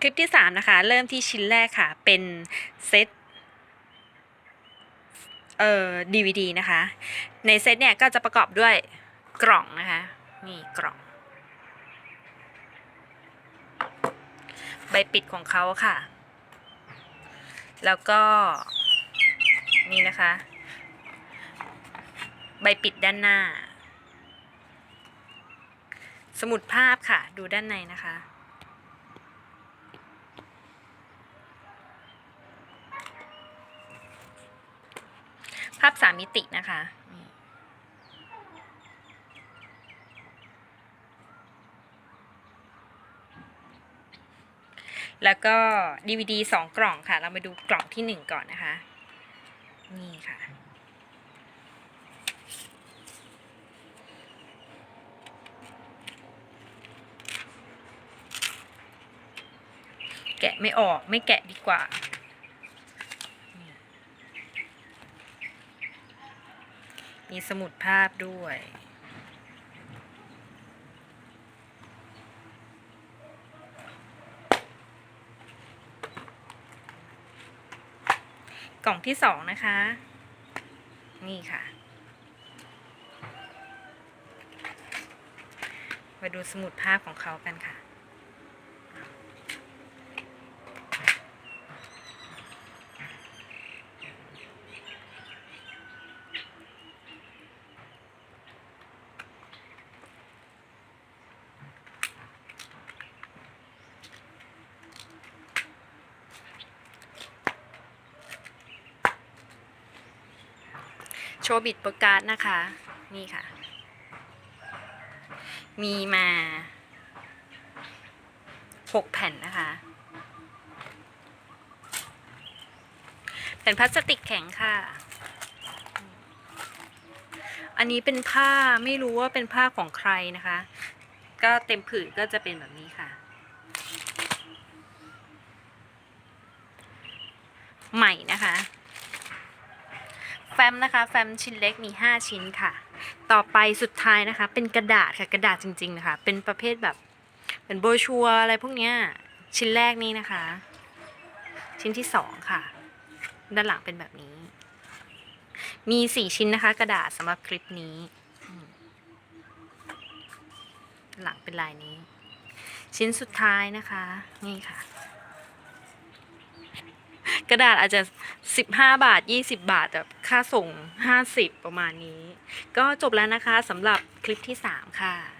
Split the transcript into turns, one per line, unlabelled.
คลิปที่ 3 นะคะ เริ่มที่ชิ้นแรกค่ะ เป็นเซตเอ่อ DVD นะคะ ในเซตเนี่ยก็จะประกอบด้วยกล่องนะคะ นี่กล่อง ใบปิดของเขาค่ะ แล้วก็ นี่นะคะ ใบปิดด้านหน้า สมุดภาพค่ะ ดูด้านในนะคะ ภาพสามมิตินะคะแล้วก็ DVD สองกล่องค่ะ เรามาดูกล่องที่หนึ่งก่อนนะคะ นี่ค่ะ แกะไม่ออกไม่แกะดีกว่า มีสมุดภาพด้วย กล่องที่สองนะคะ นี่ค่ะ มาดูสมุดภาพของเขากันค่ะ โชว์บิดประกาศนะคะ นี่ค่ะ มีมาหกแผ่นนะคะ แผ่นพลาสติกแข็งค่ะ อันนี้เป็นผ้าไม่รู้ว่าเป็นผ้าของใครนะคะ ก็เต็มผืนก็จะเป็นแบบนี้ค่ะ ใหม่นะคะ แฟ้มนะคะ แฟ้มชิ้นเล็กมี 5 ชิ้นค่ะ ต่อไปสุดท้ายนะคะ เป็นกระดาษค่ะ กระดาษจริง ๆ นะคะ เป็นประเภทแบบเป็นโบชัวอะไรพวกเนี้ย ชิ้นแรกนี้นะคะ ชิ้นที่ 2 ค่ะ ด้านหลังเป็นแบบนี้ มี 4 ชิ้นนะคะ กระดาษสำหรับคลิปนี้ หลังเป็นลายนี้ ชิ้นสุดท้ายนะคะ นี่ค่ะ กระดาษอาจจะ 15 บาท 20 บาทแต่ค่าส่ง 50 ประมาณนี้ ก็จบแล้วนะคะสำหรับคลิปที่ 3 ค่ะ